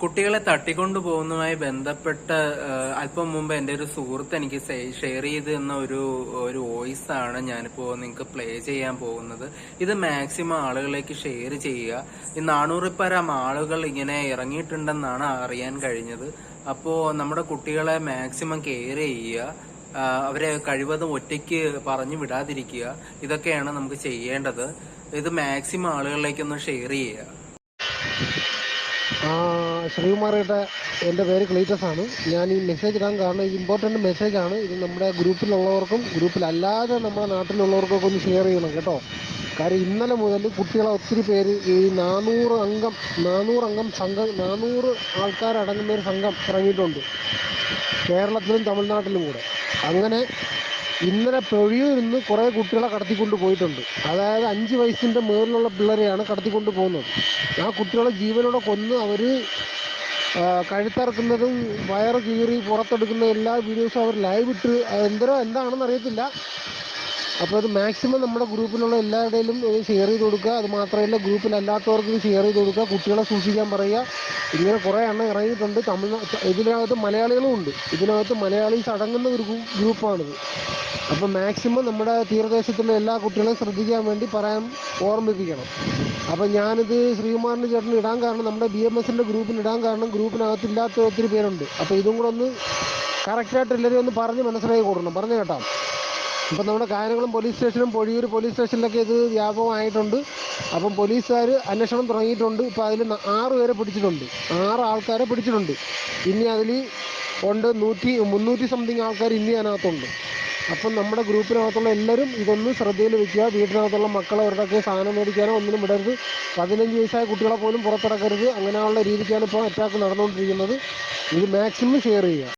കുട്ടികളെ തട്ടിക്കൊണ്ടു പോകുന്നതുമായി ബന്ധപ്പെട്ട് അല്പം മുമ്പ് എന്റെ ഒരു സുഹൃത്ത് എനിക്ക് ഷെയർ ചെയ്ത് തന്ന ഒരു ഒരു വോയിസ് ആണ് ഞാനിപ്പോ നിങ്ങൾക്ക് പ്ലേ ചെയ്യാൻ പോകുന്നത്. ഇത് മാക്സിമം ആളുകളിലേക്ക് ഷെയർ ചെയ്യുക. ഈ നാനൂറിപ്പരം ആളുകൾ ഇങ്ങനെ ഇറങ്ങിയിട്ടുണ്ടെന്നാണ് അറിയാൻ കഴിഞ്ഞത്. അപ്പോ നമ്മുടെ കുട്ടികളെ മാക്സിമം കെയർ ചെയ്യുക. അവരെ കഴിവതും ഒറ്റയ്ക്ക് പറഞ്ഞു വിടാതിരിക്കുക. ഇതൊക്കെയാണ് നമുക്ക് ചെയ്യേണ്ടത്. ഇത് മാക്സിമം ആളുകളിലേക്കൊന്ന് ഷെയർ ചെയ്യുക. ശ്രീകുമാറേട്ട എന്റെ പേര് ക്ലീറ്റസ് ആണ്. ഞാൻ ഈ മെസ്സേജ് ഇടാൻ കാരണം ഇത് ഇമ്പോർട്ടന്റ് മെസ്സേജ് ആണ്. ഇത് നമ്മുടെ ഗ്രൂപ്പിലുള്ളവർക്കും ഗ്രൂപ്പിലല്ലാതെ നമ്മുടെ നാട്ടിലുള്ളവർക്കൊക്കെ ഒന്ന് ഷെയർ ചെയ്യണം കേട്ടോ. കാര്യം ഇന്നലെ മുതൽ കുട്ടികളെ ഒത്തിരി പേര് ഈ നാനൂറ് അംഗം നാനൂറ് അംഗം സംഘം നാനൂറ് ആൾക്കാരടങ്ങുന്ന ഒരു സംഘം ഇറങ്ങിയിട്ടുണ്ട്. കേരളത്തിലും തമിഴ്നാട്ടിലും കൂടെ. അങ്ങനെ ഇന്നലെ പൊഴിയിൽ നിന്ന് കുറേ കുട്ടികളെ കടത്തിക്കൊണ്ട് പോയിട്ടുണ്ട്. അതായത് അഞ്ച് വയസ്സിന്റെ മുകളിലുള്ള പിള്ളേരെയാണ് കടത്തിക്കൊണ്ട് പോകുന്നത്. ആ കുട്ടികളെ ജീവനോടെ കൊന്ന് അവർ കഴുത്തറക്കുന്നതും വയറ് കീറി പുറത്തെടുക്കുന്ന എല്ലാ വീഡിയോസും അവർ ലൈവ് ഇട്ട് എന്തരോ എന്താണെന്ന് അറിയത്തില്ല. അപ്പോൾ അത് മാക്സിമം നമ്മുടെ ഗ്രൂപ്പിലുള്ള എല്ലാവരുടെയും ഇത് ഷെയർ ചെയ്ത് കൊടുക്കുക. അത് മാത്രമല്ല ഗ്രൂപ്പിലല്ലാത്തവർക്ക് ഇത് ഷെയർ ചെയ്ത് കൊടുക്കുക കുട്ടികളെ സൂക്ഷിക്കാൻ പറയുക. ഇങ്ങനെ കുറേ എണ്ണം ഇറങ്ങിയിട്ടുണ്ട്. തമിഴ് ഇതിനകത്ത് മലയാളികളും ഉണ്ട്. ഇതിനകത്ത് മലയാളീസ് അടങ്ങുന്ന ഒരു ഗ്രൂ- ഗ്രൂപ്പാണിത് അപ്പോൾ മാക്സിമം നമ്മുടെ തീരദേശത്തുള്ള എല്ലാ കുട്ടികളെയും ശ്രദ്ധിക്കാൻ വേണ്ടി പറയാൻ ഓർമ്മിപ്പിക്കണം. അപ്പോൾ ഞാനിത് ശ്രീകുമാറിന്റെ ചേട്ടന് ഇടാൻ കാരണം നമ്മുടെ ബി എം എസിന്റെ ഗ്രൂപ്പിൽ ഇടാൻ കാരണം ഗ്രൂപ്പിനകത്ത് ഇല്ലാത്ത ഒത്തിരി പേരുണ്ട്. അപ്പോൾ ഇതും കൂടെ ഒന്ന് കറക്റ്റായിട്ട് എല്ലാവരും ഒന്ന് പറഞ്ഞ് മനസ്സിലാക്കി കൊടുക്കണം. പറഞ്ഞു കേട്ടോ. ഇപ്പം നമ്മുടെ കായംകുളം പോലീസ് സ്റ്റേഷനും പൊഴിയൂർ പോലീസ് സ്റ്റേഷനിലൊക്കെ ഇത് വ്യാപകമായിട്ടുണ്ട്. അപ്പം പോലീസുകാർ അന്വേഷണം തുടങ്ങിയിട്ടുണ്ട്. ഇപ്പം അതിൽ ആറ് പേരെ പിടിച്ചിട്ടുണ്ട്. ആറ് ആൾക്കാരെ പിടിച്ചിട്ടുണ്ട്. ഇനി അതിൽ ഉണ്ട് നൂറ്റി മുന്നൂറ്റി സംതിങ് ആൾക്കാർ ഇനി അതിനകത്തുണ്ട്. അപ്പം നമ്മുടെ ഗ്രൂപ്പിനകത്തുള്ള എല്ലാവരും ഇതൊന്നും ശ്രദ്ധയിൽ വെക്കുക. വീട്ടിനകത്തുള്ള മക്കളെ അവരുടെയൊക്കെ സാധനം മേടിക്കാനോ ഒന്നിനും വിടരുത്. പതിനഞ്ച് വയസ്സായ കുട്ടികളെ പോലും പുറത്തിറക്കരുത്. അങ്ങനെയുള്ള രീതിക്കാണ് ഇപ്പോൾ അറ്റാക്ക് നടന്നുകൊണ്ടിരിക്കുന്നത്. ഇത് മാക്സിമം ഷെയർ ചെയ്യുക.